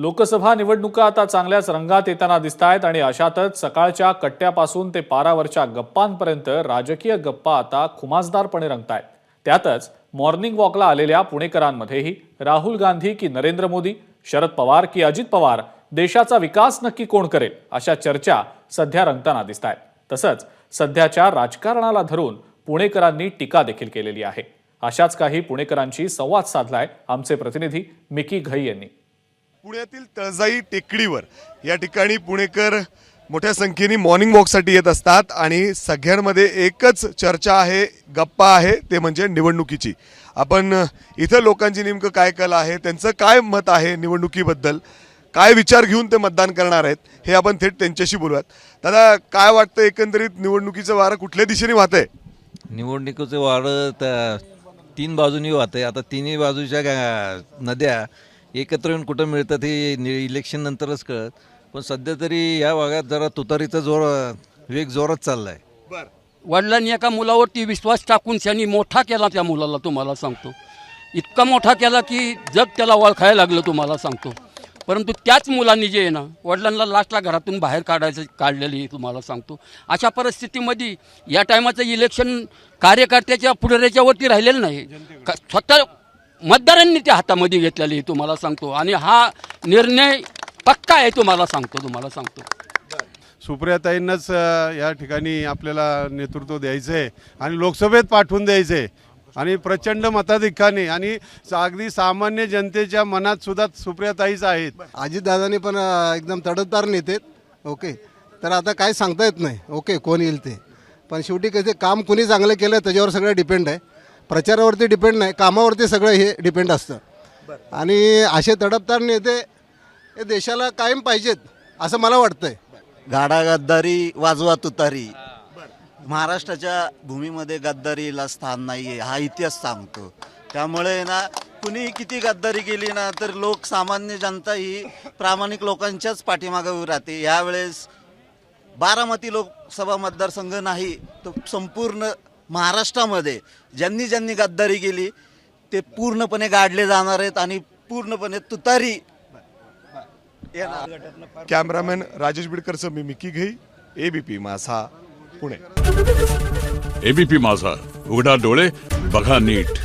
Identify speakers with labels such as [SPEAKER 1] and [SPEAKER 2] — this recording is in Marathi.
[SPEAKER 1] लोकसभा निवडणुका आता चांगल्याच रंगात येताना दिसत आहेत आणि अशातच सकाळच्या कट्ट्यापासून ते पारावरच्या गप्पांपर्यंत राजकीय गप्पा आता खुमासदारपणे रंगतायत. त्यातच मॉर्निंग वॉकला आलेल्या पुणेकरांमध्येही राहुल गांधी की नरेंद्र मोदी शरद पवार की अजित पवार देशाचा विकास नक्की कोण करेल अशा चर्चा सध्या रंगताना दिसत आहेत तसंच सध्याच्या राजकारणाला धरून पुणेकरांनी टीका देखील केलेली आहे. अशाच काही पुणेकरांशी संवाद साधलाय आमचे प्रतिनिधी मिकी घई यांनी.
[SPEAKER 2] पुण्यातील तळजाई टेकडीवर. या ठिकाणी पुणेकर मोठ्या संख्येने मॉर्निंग वॉकसाठी येत असतात आणि सगळ्यांमध्ये एकच चर्चा आहे गप्पा आहे ते म्हणजे निवडणुकीची. आपण इथं लोकांची नेमकं काय कल आहे त्यांचं काय मत आहे निवडणुकीबद्दल काय विचार घेऊन ते मतदान करणार आहेत हे आपण थेट त्यांच्याशी बोलूयात. दादा काय वाटतं एकंदरीत निवडणुकीचं वारं कुठल्या दिशेने वाहत आहे
[SPEAKER 3] निवडणुकीचं वारं तीन बाजूनी आहे आता तिन्ही बाजूच्या नद्या एकत्र येऊन कुठं मिळतात हे नि- इलेक्शन नंतरच कळत. पण सध्या तरी या भागात जरा तुतारीचा जोर वेग जोरात चाललाय.
[SPEAKER 4] वडिलांनी एका मुलावरती विश्वास टाकून त्यांनी मोठा केला त्या मुलाला तुम्हाला सांगतो. इतका मोठा केला की जग त्याला ओळखायला लागलं तुम्हाला सांगतो. परंतु त्याच मुलांनी जे आहे ना वडिलांना लास्टला घरातून बाहेर काढायचं काढलेली तुम्हाला सांगतो. अशा परिस्थितीमध्ये या टायमाचं इलेक्शन कार्यकर्त्याच्या पुढाऱ्याच्यावरती राहिलेलं नाही. का- स्वतः मतदारांनी त्या हातामध्ये घेतलेली आहे तुम्हाला सांगतो. आणि हा निर्णय पक्का आहे तुम्हाला सांगतो तुम्हाला सांगतो.
[SPEAKER 5] सुप्रियाताईंनाच या ठिकाणी आपल्याला नेतृत्व द्यायचं आहे आणि लोकसभेत पाठवून द्यायचं आहे आणि प्रचंड मताधिक्याने आणि अगदी सामान्य जनतेच्या मनात सुद्धा सुप्रियाताईच आहेत.
[SPEAKER 6] अजितदादांनी पण एकदम तडफदार नेतेत. ओके. तर आता काय सांगता येत नाही. ओके कोण येईल ते. पण शेवटी कसे काम कुणी चांगलं केलं त्याच्यावर सगळं डिपेंड आहे. प्रचारावरती डिपेंड नाही कामावरती सगळं हे डिपेंड असतं. आणि असे तडफदार नेते हे देशाला कायम पाहिजेत असं मला वाटतंय.
[SPEAKER 7] गाडा गद्दारी वाजवा तुतारी. महाराष्ट्राच्या भूमीमध्ये गद्दारीला स्थान नाही आहे हा इतिहास सांगतो. त्यामुळे ना कुणी किती गद्दारी केली ना तर लोक सामान्य जनता ही प्रामाणिक लोकांच्याच पाठीमागे उभी राहते. यावेळेस बारामती लोकसभा मतदारसंघ नाही तो संपूर्ण महाराष्ट्रामध्ये ज्यांनी ज्यांनी गद्दारी केली ते पूर्णपणे गाडले जाणार आहेत आणि पूर्णपणे तुतारी
[SPEAKER 2] कॅमेरामॅन राजेश बिडकरचं मी मिकी घई एबीपी माझा पुणे.
[SPEAKER 8] एबीपी माझा उघडा डोळे बघा नीट.